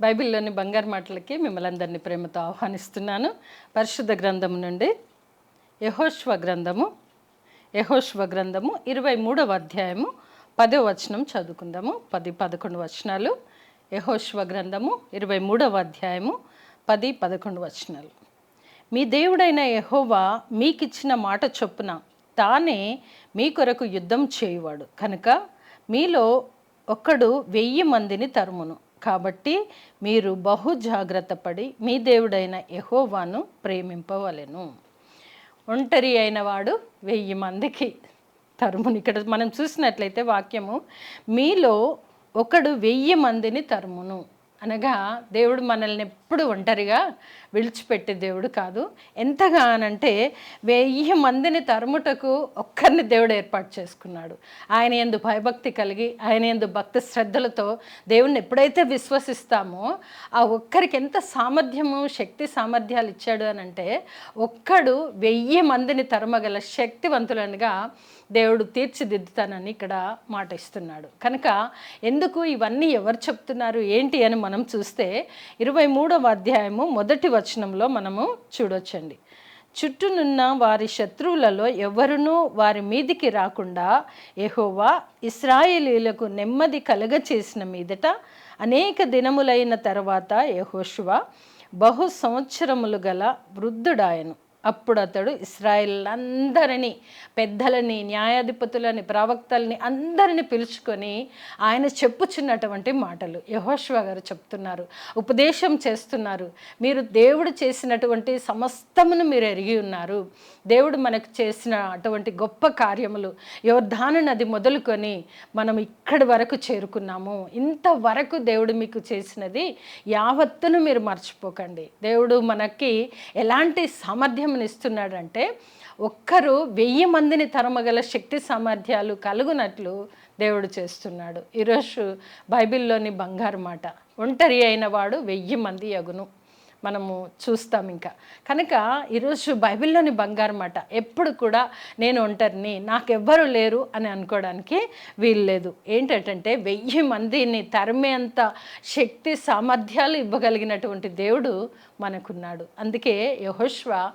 బైబిల్లోని బంగారు మాటలకి మిమ్మల్ని అందరినీ ప్రేమతో ఆహ్వానిస్తున్నాను. పరిశుద్ధ గ్రంథం నుండి యహోష్వ గ్రంథము యహోష్వ గ్రంథము ఇరవై మూడవ అధ్యాయము పదో వచనం చదువుకుందాము. పది పదకొండు వచనాలు. యహోష్వ గ్రంథము ఇరవై మూడవ అధ్యాయము పది పదకొండు వచనాలు. మీ దేవుడైన యహోవా మీకిచ్చిన మాట చొప్పున తానే మీ కొరకు యుద్ధం చేయువాడు. కనుక మీలో ఒక్కడు వెయ్యి మందిని తరుమును. కాబట్టి మీరు బహు జాగ్రత్త పడి మీ దేవుడైన యహోవాను ప్రేమింపవలెను. ఒంటరి అయిన వాడు వెయ్యి మందికి తరుముని. ఇక్కడ మనం చూసినట్లయితే వాక్యము మీలో ఒకడు వెయ్యి మందిని తరుమును. అనగా దేవుడు మనల్ని ఎప్పుడు ఒంటరిగా విడిచిపెట్టే దేవుడు కాదు. ఎంతగా అనంటే వెయ్యి మందిని తరుముటకు ఒక్కరిని దేవుడు ఏర్పాటు చేసుకున్నాడు. ఆయన ఎందు భయభక్తి కలిగి ఆయన ఎందు భక్తి శ్రద్ధలతో దేవుణ్ణి ఎప్పుడైతే విశ్వసిస్తామో ఆ ఒక్కరికి ఎంత సామర్థ్యము శక్తి సామర్థ్యాలు ఇచ్చాడు అని అంటే ఒక్కడు వెయ్యి మందిని తరమగల శక్తివంతులనుగా దేవుడు తీర్చిదిద్దుతానని ఇక్కడ మాట ఇస్తున్నాడు. కనుక ఎందుకు ఇవన్నీ ఎవరు చెప్తున్నారు ఏంటి అని మనం చూస్తే ఇరవై మూడవ అధ్యాయము మొదటి వచనంలో మనము చూడొచ్చండి. చుట్టూనున్న వారి శత్రువులలో ఎవరునూ వారి మీదికి రాకుండా ఎహోవా ఇస్రాయేలీలకు నెమ్మది కలగచేసిన మీదట అనేక దినములైన తర్వాత యహోశువ బహు సంవత్సరములు గల వృద్ధుడాయను. అప్పుడు అతడు ఇస్రాయిల్ పెద్దలని న్యాయాధిపతులని ప్రవక్తల్ని అందరిని పిలుచుకొని ఆయన చెప్పుచున్నటువంటి మాటలు యహోష్వా గారు చెప్తున్నారు. ఉపదేశం చేస్తున్నారు. మీరు దేవుడు చేసినటువంటి సమస్తమును మీరు ఎరిగి ఉన్నారు. దేవుడు మనకు చేసిన అటువంటి గొప్ప కార్యములు యోర్ధాను నది మొదలుకొని మనం ఇక్కడి వరకు చేరుకున్నాము. ఇంతవరకు దేవుడు మీకు చేసినది యావత్తును మీరు మర్చిపోకండి. దేవుడు మనకి ఎలాంటి సామర్థ్యం ఇస్తున్నాడంటే ఒక్కరు వెయ్యి మందిని తరమగల శక్తి సామర్థ్యాలు కలుగునట్లు దేవుడు చేస్తున్నాడు. ఈరోజు బైబిల్లోని బంగారు మాట ఒంటరి అయిన వాడు వెయ్యి మంది యగును మనము చూస్తాం ఇంకా. కనుక ఈరోజు బైబిల్లోని బంగారు మాట ఎప్పుడు కూడా నేను ఒంటరిని నాకెవ్వరు లేరు అని అనుకోవడానికి వీల్లేదు. ఏంటంటే వెయ్యి మందిని తరిమేంత శక్తి సామర్థ్యాలు ఇవ్వగలిగినటువంటి దేవుడు మనకున్నాడు. అందుకే యహోష్వ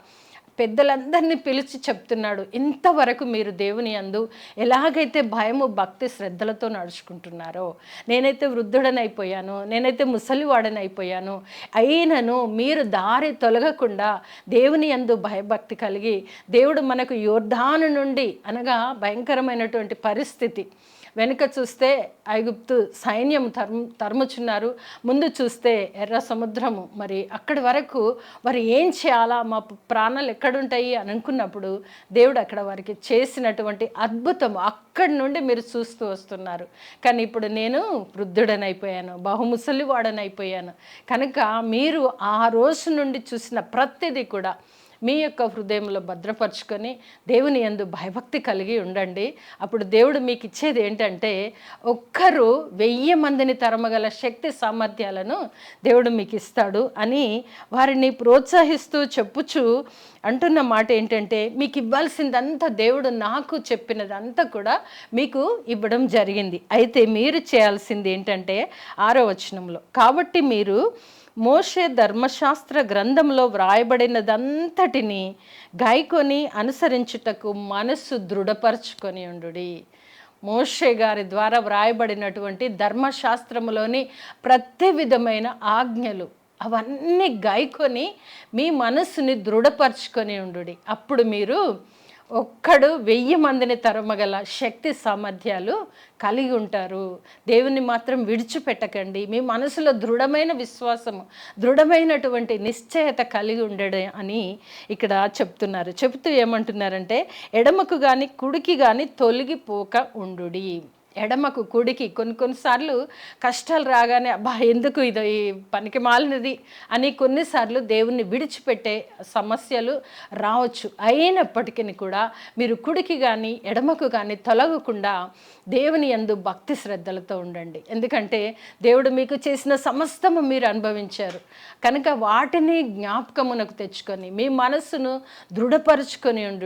పెద్దలందరినీ పిలిచి చెప్తున్నాడు. ఇంతవరకు మీరు దేవుని అందు ఎలాగైతే భయము భక్తి శ్రద్ధలతో నడుచుకుంటున్నారో నేనైతే వృద్ధుడనైపోయాను నేనైతే ముసలివాడనైపోయాను అయినను మీరు దారి తొలగకుండా దేవుని అందు భయభక్తి కలిగి దేవుడు మనకు యోర్ధాను నుండి అనగా భయంకరమైనటువంటి పరిస్థితి. వెనుక చూస్తే ఐగుప్తు సైన్యం తరుము తరుముచున్నారు. ముందు చూస్తే ఎర్ర సముద్రము. మరి అక్కడి వరకు వారు ఏం చేయాలా? మా ప్రాణాలు ఎక్కడుంటాయి? అని అనుకున్నప్పుడు దేవుడు అక్కడ వారికి చేసినటువంటి అద్భుతం అక్కడి నుండి మీరు చూస్తూ వస్తున్నారు. కానీ ఇప్పుడు నేను వృద్ధుడనైపోయాను. బహుముసలివాడనైపోయాను. కనుక మీరు ఆ రోజు నుండి చూసిన ప్రతిదీ కూడా మీ యొక్క హృదయంలో భద్రపరుచుకొని దేవుని ఎందు భయభక్తి కలిగి ఉండండి. అప్పుడు దేవుడు మీకు ఇచ్చేది ఏంటంటే ఒక్కరు వెయ్యి మందిని తరమగల శక్తి సామర్థ్యాలను దేవుడు మీకు ఇస్తాడు అని వారిని ప్రోత్సహిస్తూ చెప్పుచు అంటున్న మాట ఏంటంటే మీకు ఇవ్వాల్సిందంతా దేవుడు నాకు చెప్పినదంతా కూడా మీకు ఇవ్వడం జరిగింది. అయితే మీరు చేయాల్సింది ఏంటంటే ఆరో వచనంలో కాబట్టి మీరు మోషే ధర్మశాస్త్ర గ్రంథంలో వ్రాయబడినదంతటిని గాయకొని అనుసరించుటకు మనస్సు దృఢపరచుకొని ఉండు మోషే గారి ద్వారా వ్రాయబడినటువంటి ధర్మశాస్త్రములోని ప్రతి విధమైన ఆజ్ఞలు అవన్నీ గాయకొని మీ మనస్సుని దృఢపరచుకొని ఉండు అప్పుడు మీరు ఒక్కడు వెయ్యి మందిని తరమగల శక్తి సామర్థ్యాలు కలిగి ఉంటారు. దేవుని మాత్రం విడిచిపెట్టకండి. మీ మనసులో దృఢమైన విశ్వాసము దృఢమైనటువంటి నిశ్చయత కలిగి ఉండడం అని ఇక్కడ చెప్తున్నారు. చెబుతూ ఏమంటున్నారంటే ఎడమకు కానీ కుడికి కానీ తొలగిపోక ఉండుడి. ఎడమకు కుడికి కొన్ని కొన్నిసార్లు కష్టాలు రాగానే అబ్బా ఎందుకు ఇది? ఈ పనికి మాలినది? అని కొన్నిసార్లు దేవుణ్ణి విడిచిపెట్టే సమస్యలు రావచ్చు. అయినప్పటికీ కూడా మీరు కుడికి కానీ ఎడమకు కానీ తొలగకుండా దేవుని యందు భక్తి శ్రద్ధలతో ఉండండి. ఎందుకంటే దేవుడు మీకు చేసిన సమస్తము మీరు అనుభవించారు. కనుక వాటిని జ్ఞాపకమునకు తెచ్చుకొని మీ మనస్సును దృఢపరుచుకొని ఉండు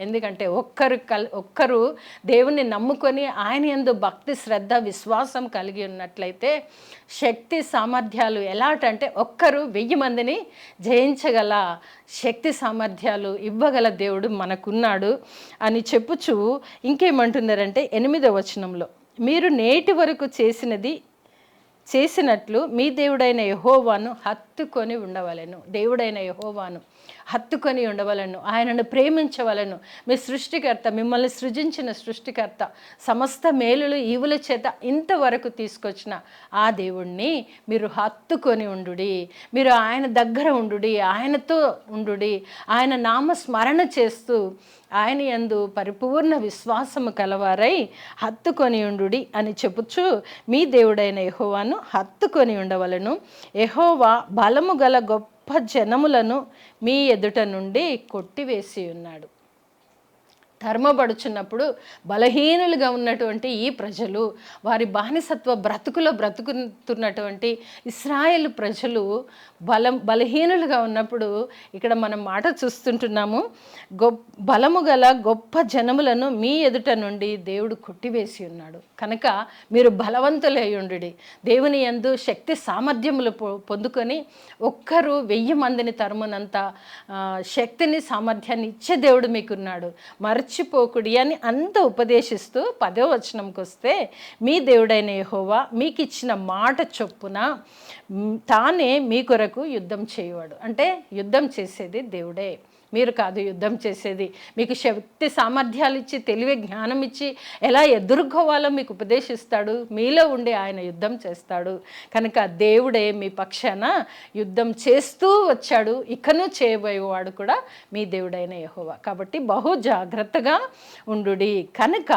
ఎందుకంటే ఒక్కరు కల్ ఒక్కరు దేవుణ్ణి నమ్ముకొని ఆయన ఎందు ఎందు భక్తి శ్రద్ధ విశ్వాసం కలిగి ఉన్నట్లయితే శక్తి సామర్థ్యాలు ఎలాంటంటే ఒక్కరు వెయ్యి మందిని జయించగల శక్తి సామర్థ్యాలు ఇవ్వగల దేవుడు మనకున్నాడు అని చెప్పుచు ఇంకేమంటున్నారంటే ఎనిమిదవ వచనంలో మీరు నేటి వరకు చేసినది చేసినట్లు మీ దేవుడైన యహోవాను హత్తుకొని ఉండవలను. దేవుడైన యహోవాను హత్తుకొని ఉండవలను. ఆయనను ప్రేమించవలను. మీ సృష్టికర్త మిమ్మల్ని సృజించిన సృష్టికర్త సమస్త మేలులు ఈవుల చేత ఇంతవరకు తీసుకొచ్చిన ఆ దేవుణ్ణి మీరు హత్తుకొని ఉండుడి. మీరు ఆయన దగ్గర ఉండుడి ఆయనతో ఉండుడి. ఆయన నామ స్మరణ చేస్తూ ఆయన యందు పరిపూర్ణ విశ్వాసము కలవారై హత్తుకొని ఉండుడి అని చెప్పుచు మీ దేవుడైన యహోవాను హత్తుకొని ఉండవలను. యహోవా బలము గల గొప్ప జనములను మీ ఎదుట నుండి కొట్టివేసి ఉన్నాడు. ధర్మపడుచున్నప్పుడు బలహీనులుగా ఉన్నటువంటి ఈ ప్రజలు వారి బానిసత్వ బ్రతుకులో బ్రతుకుతున్నటువంటి ఇస్రాయేల్ ప్రజలు బలం బలహీనులుగా ఉన్నప్పుడు ఇక్కడ మనం మాట చూస్తుంటున్నాము. గొప్ప బలము గల గొప్ప జనములను మీ ఎదుట నుండి దేవుడు కొట్టివేసి ఉన్నాడు. కనుక మీరు బలవంతులై ఉండు దేవుని యందు శక్తి సామర్థ్యములు పొ- పొందుకొని ఒక్కరు వెయ్యి మందిని తరుమునంత శక్తిని సామర్థ్యాన్ని ఇచ్చే దేవుడు మీకున్నాడు. మర్చిపోకుడి అని అంత ఉపదేశిస్తూ పదో వచనంకి వస్తే మీ దేవుడైన యహోవా మీకు ఇచ్చిన మాట చొప్పున తానే మీ కొరకు యుద్ధం చేయవాడు. అంటే యుద్ధం చేసేది దేవుడే. మీరు కాదు యుద్ధం చేసేది. మీకు శక్తి సామర్థ్యాలు ఇచ్చి తెలివి జ్ఞానం ఇచ్చి ఎలా ఎదుర్కోవాలో మీకు ఉపదేశిస్తాడు. మీలో ఉండి ఆయన యుద్ధం చేస్తాడు. కనుక దేవుడే మీ పక్షాన యుద్ధం చేస్తూ వచ్చాడు. ఇకను చేయబోయేవాడు కూడా మీ దేవుడైన యహోవా. కాబట్టి బహు జాగ్రత్తగా ఉండుడి కనుక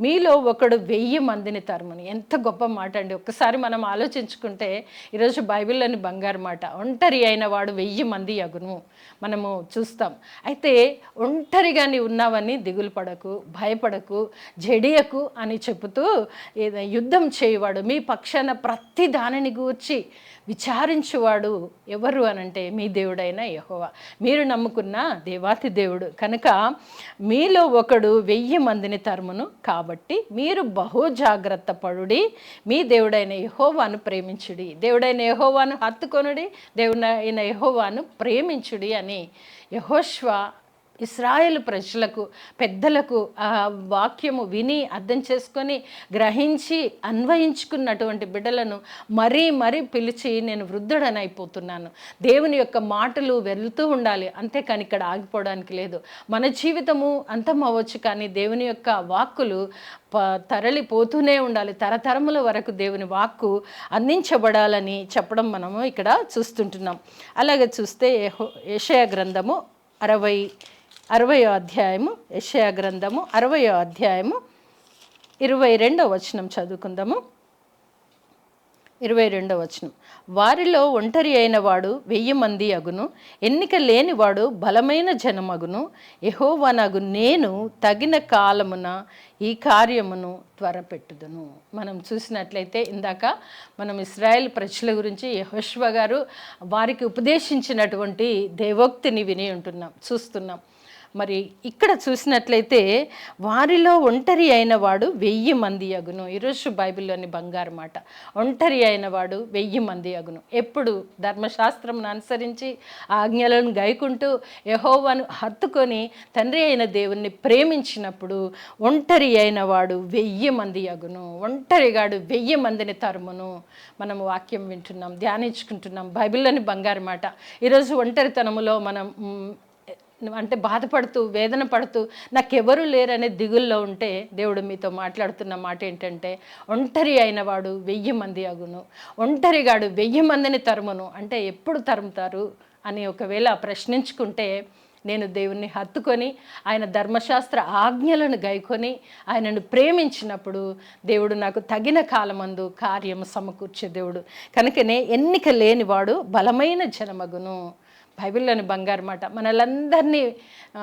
మీలో ఒకడు వెయ్యి మందిని తరుముని. ఎంత గొప్ప మాట అండి. ఒక్కసారి మనం ఆలోచించుకుంటే ఈరోజు బైబిల్లోని బంగారు మాట. ఒంటరి అయిన వాడు వెయ్యి మంది అగును మనము చూస్తాం. అయితే ఒంటరిగా నీ ఉన్నావని దిగులు పడకు భయపడకు జడియకు అని చెబుతూ ఏదైనా యుద్ధం చేయవాడు మీ పక్షాన ప్రతి దానిని గూర్చి విచారించువాడు ఎవరు అనంటే మీ దేవుడైన యహోవా. మీరు నమ్ముకున్న దేవాతి దేవుడు. కనుక మీలో ఒకడు వెయ్యి మందిని తరుమును కాబట్టి మీరు బహు జాగ్రత్త పడుడి. మీ దేవుడైన యహోవాను ప్రేమించుడి. దేవుడైన యహోవాను హత్తుకొనుడి. దేవుడైన యహోవాను ప్రేమించుడి అని యహోష్వ ఇస్రాయేల్ ప్రజలకు పెద్దలకు ఆ వాక్యము విని అర్థం చేసుకొని గ్రహించి అన్వయించుకున్నటువంటి బిడ్డలను మరీ మరీ పిలిచి నేను వృద్ధుడనైపోతున్నాను. దేవుని యొక్క మాటలు వెళుతూ ఉండాలి. అంతేకాని ఇక్కడ ఆగిపోవడానికి లేదు. మన జీవితము అంతం అవ్వచ్చు కానీ దేవుని యొక్క వాక్కులు ప తరలిపోతూనే ఉండాలి. తరతరముల వరకు దేవుని వాక్కు అందించబడాలని చెప్పడం మనము ఇక్కడ చూస్తుంటున్నాం. అలాగే చూస్తే ఏషయ గ్రంథము అరవై అరవయో అధ్యాయము యెషయా గ్రంథము అరవయో అధ్యాయము ఇరవై రెండవ వచనం చదువుకుందాము. ఇరవై రెండవ వచనం. వారిలో ఒంటరి అయిన వాడు వెయ్యి మంది అగును ఎన్నిక లేనివాడు బలమైన జనమగును యహోవనగు నేను తగిన కాలమున ఈ కార్యమును త్వరపెట్టుదును. మనం చూసినట్లయితే ఇందాక మనం ఇస్రాయేల్ ప్రజల గురించి యహోష్వ గారు వారికి ఉపదేశించినటువంటి దేవోక్తిని విని ఉంటున్నాం చూస్తున్నాం. మరి ఇక్కడ చూసినట్లయితే వారిలో ఒంటరి అయిన వాడు వెయ్యి మంది అగును. ఈరోజు బైబిల్లోని బంగారు మాట. ఒంటరి అయిన వాడు వెయ్యి మంది అగును. ఎప్పుడు ధర్మశాస్త్రం అనుసరించి ఆజ్ఞలను గైకుంటూ యహోవాను హత్తుకొని తండ్రి అయిన దేవుణ్ణి ప్రేమించినప్పుడు ఒంటరి అయిన వాడు వెయ్యి మంది అగును. ఒంటరిగాడు వెయ్యి మందిని తరుమును. మనం వాక్యం వింటున్నాం ధ్యానించుకుంటున్నాం బైబిల్లోని బంగారు మాట. ఈరోజు ఒంటరితనములో మనం అంటే బాధపడుతూ వేదన పడుతూ నాకెవరూ లేరనే దిగుల్లో ఉంటే దేవుడు మీతో మాట్లాడుతున్న మాట ఏంటంటే ఒంటరి అయినవాడు వెయ్యి మంది అగును. ఒంటరిగాడు వెయ్యి మందిని తరుమును. అంటే ఎప్పుడు తరుముతారు అని ఒకవేళ ప్రశ్నించుకుంటే నేను దేవుణ్ణి హత్తుకొని ఆయన ధర్మశాస్త్ర ఆజ్ఞలను గైకొని ఆయనను ప్రేమించినప్పుడు దేవుడు నాకు తగిన కాలమందు కార్యము సమకూర్చే దేవుడు. కనుకనే ఎన్నిక లేనివాడు బలమైన జనమగును. బైబిల్లోని బంగారు మాట. మనలందరినీ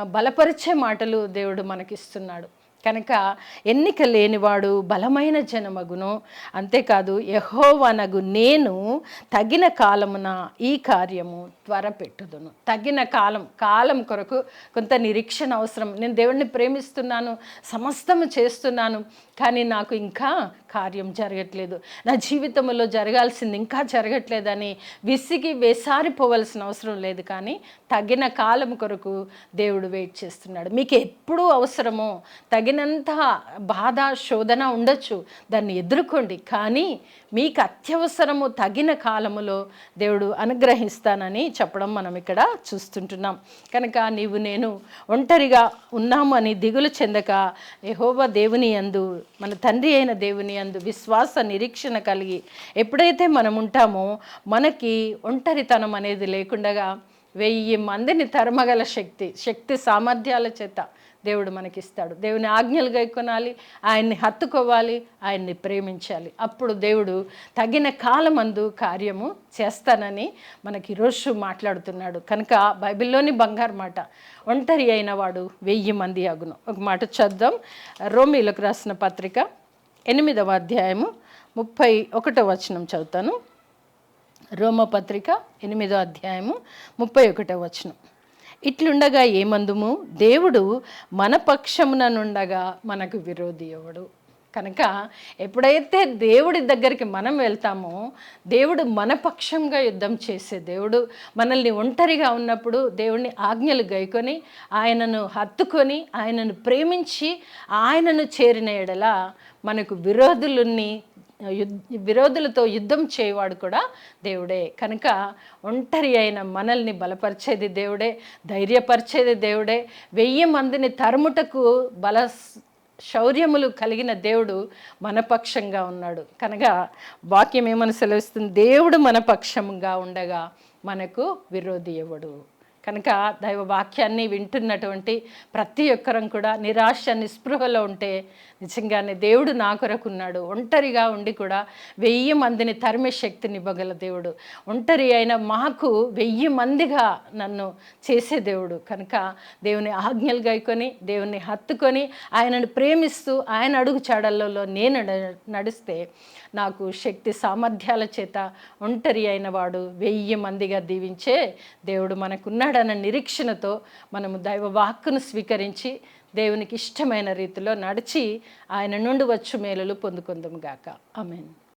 బలపరిచే మాటలు దేవుడు మనకిస్తున్నాడు. కనుక ఎన్నిక లేనివాడు బలమైన జనమగును. అంతేకాదు యహోవనగు నేను తగిన కాలమున ఈ కార్యము త్వరపెట్టుదును. తగిన కాలం కాలం కొరకు కొంత నిరీక్షణ అవసరం. నేను దేవుణ్ణి ప్రేమిస్తున్నాను సమస్తము చేస్తున్నాను కానీ నాకు ఇంకా కార్యం జరగట్లేదు. నా జీవితంలో జరగాల్సింది ఇంకా జరగట్లేదని విసిగి వేసారిపోవలసిన అవసరం లేదు కానీ తగిన కాలం కొరకు దేవుడు వెయిట్ చేస్తున్నాడు. మీకు ఎప్పుడు అవసరమో తగినంత బాధ శోధన ఉండొచ్చు. దాన్ని ఎదుర్కోండి. కానీ మీకు అత్యవసరము తగిన కాలములో దేవుడు అనుగ్రహిస్తానని చెప్పడం మనం ఇక్కడ చూస్తుంటున్నాం. కనుక నీవు నేను ఒంటరిగా ఉన్నాము అని దిగులు చెందక యహోవ దేవుని యందు మన తండ్రి అయిన దేవుని యందు విశ్వాస నిరీక్షణ కలిగి ఎప్పుడైతే మనం ఉంటామో మనకి ఒంటరితనం అనేది లేకుండగా వెయ్యి మందిని తరమగల శక్తి శక్తి సామర్థ్యాల చేత దేవుడు మనకిస్తాడు. దేవుని ఆజ్ఞలు గైకొనాలి ఆయన్ని హత్తుకోవాలి ఆయన్ని ప్రేమించాలి. అప్పుడు దేవుడు తగిన కాలమందు కార్యము చేస్తానని మనకి ఈరోజు మాట్లాడుతున్నాడు. కనుక బైబిల్లోని బంగారు మాట ఒంటరి అయిన వాడు వెయ్యి మంది అగును ఒక మాట చూద్దాం. రోమీలకు రాసిన పత్రిక ఎనిమిదవ అధ్యాయము ముప్పై ఒకటో వచనం చదువుతాను. రోమపత్రిక ఎనిమిదో అధ్యాయము ముప్పై ఒకటో వచనం. ఇట్లుండగా ఏమందుము? దేవుడు మన పక్షమున నుండగా మనకు విరోధి ఎవడు కనుక ఎప్పుడైతే దేవుడి దగ్గరికి మనం వెళ్తామో దేవుడు మన పక్షంగా యుద్ధం చేసే దేవుడు మనల్ని ఒంటరిగా ఉన్నప్పుడు దేవుడిని ఆజ్ఞలు గైకొని ఆయనను హత్తుకొని ఆయనను ప్రేమించి ఆయనను చేరిన ఎడల మనకు విరోధులని యుద్ విరోధులతో యుద్ధం చేయవాడు కూడా దేవుడే. కనుక ఒంటరి అయిన మనల్ని బలపరిచేది దేవుడే ధైర్యపరిచేది దేవుడే. వెయ్యి మందిని తరుముటకు బల శౌర్యములు కలిగిన దేవుడు మనపక్షంగా ఉన్నాడు. కనుక వాక్యం ఏమని సెలవిస్తుంది? దేవుడు మన పక్షంగా ఉండగా మనకు విరోధి ఎవడు? కనుక దైవ వాక్యాన్ని వింటున్నటువంటి ప్రతి ఒక్కరం కూడా నిరాశ నిస్పృహలో ఉంటే నిజంగానే దేవుడు నా కొరకున్నాడు. ఒంటరిగా ఉండి కూడా వెయ్యి మందిని తరిమే శక్తిని ఇవ్వగల దేవుడు. ఒంటరి అయిన మాకు వెయ్యి మందిగా నన్ను చేసే దేవుడు. కనుక దేవుని ఆజ్ఞలు గైకొని దేవుని హత్తుకొని ఆయనను ప్రేమిస్తూ ఆయన అడుగు చాడల్లో నేను నడిస్తే నాకు శక్తి సామర్థ్యాల చేత ఒంటరి అయిన వాడు వెయ్యి మందిగా దీవించే దేవుడు మనకున్నాడన్న నిరీక్షణతో మనము దైవ వాక్కును స్వీకరించి దేవునికి ఇష్టమైన రీతిలో నడిచి ఆయన నుండి వచ్చు మేలులు పొందుకుందాం గాక. అమెన్